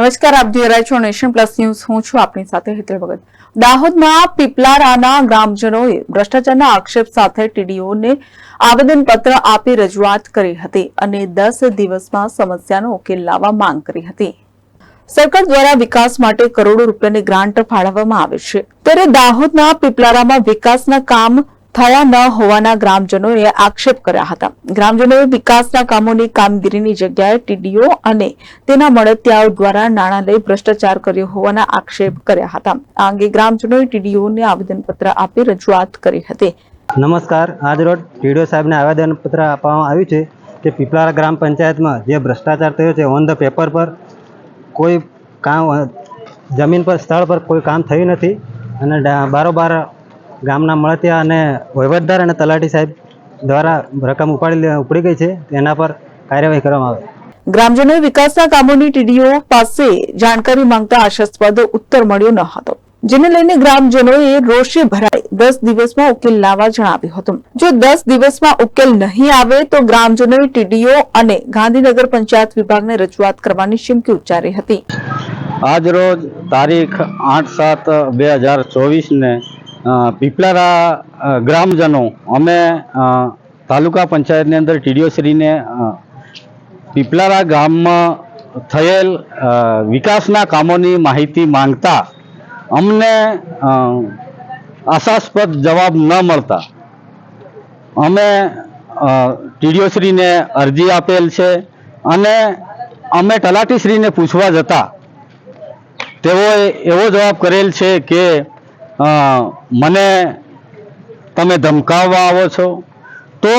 નમસ્કાર, આપ જોઈ રહ્યા છો નેશન પ્લસ ન્યૂઝ. હું છું આપની સાથે હિતલ ભગત. દાહોદમાં પીપલારાના ગ્રામજનોએ ભ્રષ્ટાચારના આક્ષેપ સાથે ટીડીઓને આવેદનપત્ર આપી રજૂઆત કરી હતી અને દસ દિવસમાં સમસ્યાનો ઉકેલ લાવવા માંગ કરી હતી. સરકાર દ્વારા વિકાસ માટે કરોડો રૂપિયાની ગ્રાન્ટ ફાળવવામાં આવે છે. ત્યારે દાહોદના પીપલારામાં વિકાસના કામ થયા ન હોવાના ગ્રામજનોએ આક્ષેપ કર્યા હતા. ગ્રામજનોએ વિકાસના કામોની કામગીરીની જગ્યાએ ટીડીઓ અને તેના મળતિયાઓ દ્વારા નાણાં લઈ ભ્રષ્ટાચાર કર્યો હોવાના આક્ષેપ કર્યા હતા. આ અંગે ગ્રામજનોએ ટીડીઓને આવેદનપત્ર આપી રજૂઆત કરી હતી. નમસ્કાર. આજરોજ ટીડીઓ સાહેબને આવેદનપત્ર આપવામાં આવ્યું છે કે પીપળારા ગ્રામ પંચાયતમાં જે ભ્રષ્ટાચાર થયો છે ઓન ધ પેપર પર કોઈ કામ, જમીન પર, સ્થળ પર કોઈ કામ થયું નથી અને બારોબાર ગામના મળતિયા અને વહીવટદાર અને તલાટી સાહેબ દ્વારા રકમ ઉપાડી ઉપડી ગઈ છે તેના પર કાર્યવાહી કરવામાં આવે. ગ્રામજનોએ વિકાસના કામોની ટીડીઓ પાસે જાણકારી માંગતા આશાસ્પદ ઉત્તર મળ્યો ન હતો જેને લઈને ગ્રામજનોએ રોષે ભરાઈ દસ દિવસમાં ઉકેલ લાવવા જણાવ્યું હતું. જો દસ દિવસમાં ઉકેલ નહીં આવે તો ગ્રામજનોએ ટીડીઓ અને ગાંધીનગર પંચાયત વિભાગને રજૂઆત કરવાની ચીમકી ઉચ્ચારી હતી. આજ રોજ તારીખ આઠ સાત બે હજાર ચોવીસને પીપલારા ગ્રામજનો અમે તાલુકા પંચાયતની અંદર ટીડીઓશ્રીને પીપલારા ગામમાં થયેલ વિકાસના કામોની માહિતી માંગતા અમને આશાસ્પદ જવાબ ન મળતા. અમે ટીડીઓશ્રીને અરજી આપેલ છે અને અમે તલાટીશ્રીને પૂછવા જતા તેઓએ એવો જવાબ કરેલ છે કે મને તમે ધમકાવવા આવો છો. તો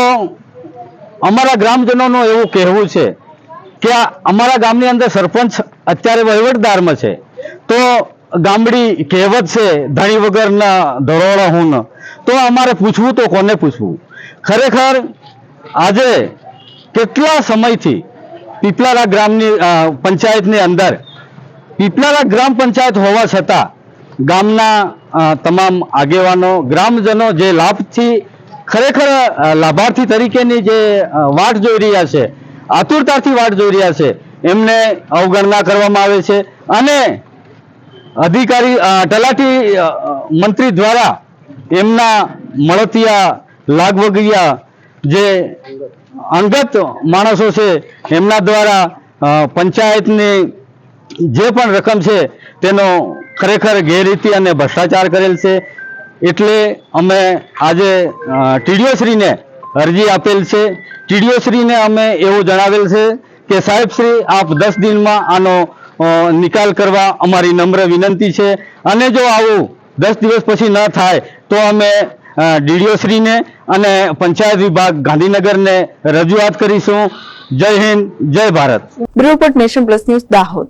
અમારા ગ્રામજનોનું એવું કહેવું છે કે અમારા ગામની અંદર સરપંચ અત્યારે વહીવટદારમાં છે. તો ગામડી કહેવત છે, ધણી વગરના ધરોળો હું તો અમારે પૂછવું તો કોને પૂછવું? ખરેખર આજે કેટલા સમયથી પીપલારા ગ્રામની પંચાયતની અંદર, પીપલારા ગ્રામ પંચાયત હોવા છતાં ગામના તમામ આગેવાનો, ગ્રામજનો જે લાભથી ખરેખર લાભાર્થી તરીકેની જે વાટ જોઈ રહ્યા છે, આતુરતાથી વાટ જોઈ રહ્યા છે, એમને અવગણના કરવામાં આવે છે અને અધિકારી તલાટી મંત્રી દ્વારા એમના મળતિયા, લાગવગિયા જે અંગત માણસો છે, એમના દ્વારા પંચાયતની જે પણ રકમ છે, તેનો ખરેખર ગેરરીતિ અને ભ્રષ્ટાચાર કરેલ છે. એટલે અમે આજે ટીડીઓશ્રીને અરજી આપેલ છે. ટીડીઓશ્રીને અમે એવું જણાવેલ છે કે સાહેબશ્રી આપ દસ દિનમાં આનો નિકાલ કરવા અમારી નમ્ર વિનંતી છે. અને જો આવું દસ દિવસ પછી ન થાય, તો અમે ડીડીઓશ્રીને અને પંચાયત વિભાગ ગાંધીનગરને રજૂઆત કરીશું. Jai Hind, Jai Bharat. Bureau Nation Plus News Dahod.